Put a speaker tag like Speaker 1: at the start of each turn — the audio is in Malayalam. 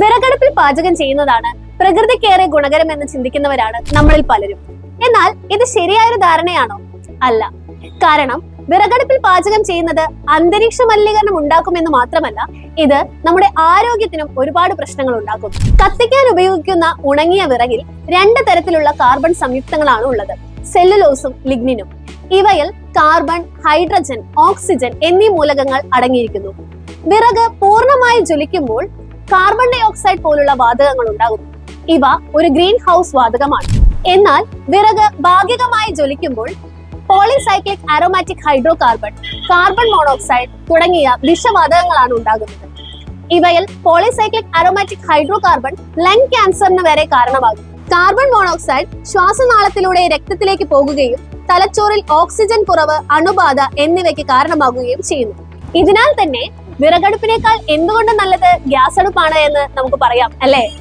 Speaker 1: വിറകടുപ്പിൽ പാചകം ചെയ്യുന്നതാണ് പ്രകൃതിക്കേറെ ഗുണകരമെന്ന് ചിന്തിക്കുന്നവരാണ് നമ്മളിൽ പലരും. എന്നാൽ ഇത് ശരിയായൊരു ധാരണയാണോ? അല്ല. കാരണം വിറകടുപ്പിൽ പാചകം ചെയ്യുന്നത് അന്തരീക്ഷ മലിനീകരണം ഉണ്ടാക്കുമെന്ന് മാത്രമല്ല ഇത് നമ്മുടെ ആരോഗ്യത്തിനും ഒരുപാട് പ്രശ്നങ്ങൾ ഉണ്ടാക്കും. കത്തിക്കാൻ ഉപയോഗിക്കുന്ന ഉണങ്ങിയ വിറകിൽ രണ്ട് തരത്തിലുള്ള കാർബൺ സംയുക്തങ്ങളാണ് ഉള്ളത്. സെല്ലുലോസും ലിഗ്നിനും. ഇവയിൽ കാർബൺ ഹൈഡ്രജൻ ഓക്സിജൻ എന്നീ മൂലകങ്ങൾ അടങ്ങിയിരിക്കുന്നു. വിറക് പൂർണമായി ജ്വലിക്കുമ്പോൾ കാർബൺ ഡൈ ഓക്സൈഡ് പോലുള്ള വാതകങ്ങൾ ഉണ്ടാകുന്നു ഇവ ഒരു ഗ്രീൻ ഹൗസ് വാതകമാണ്. എന്നാൽ വിറക് ഭാഗികമായി ജ്വലിക്കുമ്പോൾ polycyclic aromatic hydrocarbon carbon monoxide തുടങ്ങിയ വിഷവാതകങ്ങളാണ് ഉണ്ടാകുന്നത്. ഇവയിൽ polycyclic aromatic hydro carbon lung ക്യാൻസറിന് വരെ കാരണമാകും. കാർബൺ മോണോക്സൈഡ് ശ്വാസനാളത്തിലൂടെ രക്തത്തിലേക്ക് പോകുകയും തലച്ചോറിൽ ഓക്സിജൻ കുറവ് അണുബാധ എന്നിവയ്ക്ക് കാരണമാകുകയും ചെയ്യുന്നു. ഇതിനാൽ തന്നെ വിറകടുപ്പിനേക്കാൾ എന്തുകൊണ്ട് നല്ലത് ഗ്യാസ് അടുപ്പാണ് എന്ന് നമുക്ക് പറയാം അല്ലേ?